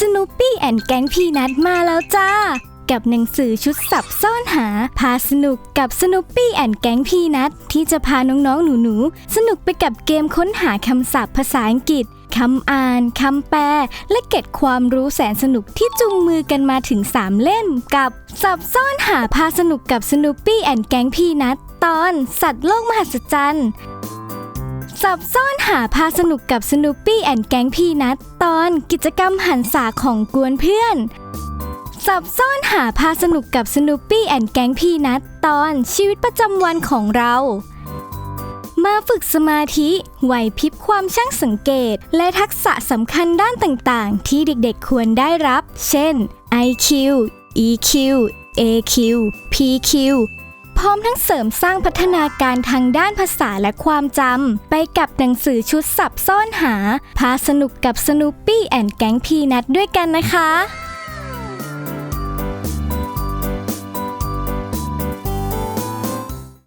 สนุปปี้แอนแก๊งพีนัทมาแล้วจ้า กับหนังสือชุดสับซ่อนหา พาสนุกกับสนุปปี้แอนแก๊งพีนัทที่จะพาน้องๆหนูๆ สนุกไปกับเกมค้นหาคำศัพท์ภาษาอังกฤษคำอ่าน คำแปล และเก็ดความรู้แสนสนุกที่จุงมือกันมาถึง 3 เล่มกับสับซ่อนหาพาสนุกกับสนุปปี้แอนแก๊งพีนัทตอน สัตว์โลกมหัศจรรย์ สับซ่อนหาพาสนุกกับสนุปปี้แอนแก๊งพีนัทตอนกิจกรรมหันษาของกวนเพื่อนสับซ่อนหาพาสนุกกับสนุปปี้แอนแก๊งพีนัทตอนชีวิตประจำวันของเรา มาฝึกสมาธิไหวพริบความช่างสังเกต และทักษะสำคัญด้านต่างๆ ที่เด็กๆควรได้รับ เช่น IQ EQ AQ PQ พร้อมทั้งเสริมสร้างพัฒนาการทางด้านภาษาและความจำ ไปกับหนังสือชุดสับซ่อนหา พาสนุกกับสนูปปี้แอนแก๊งพีนัทด้วยกันนะคะ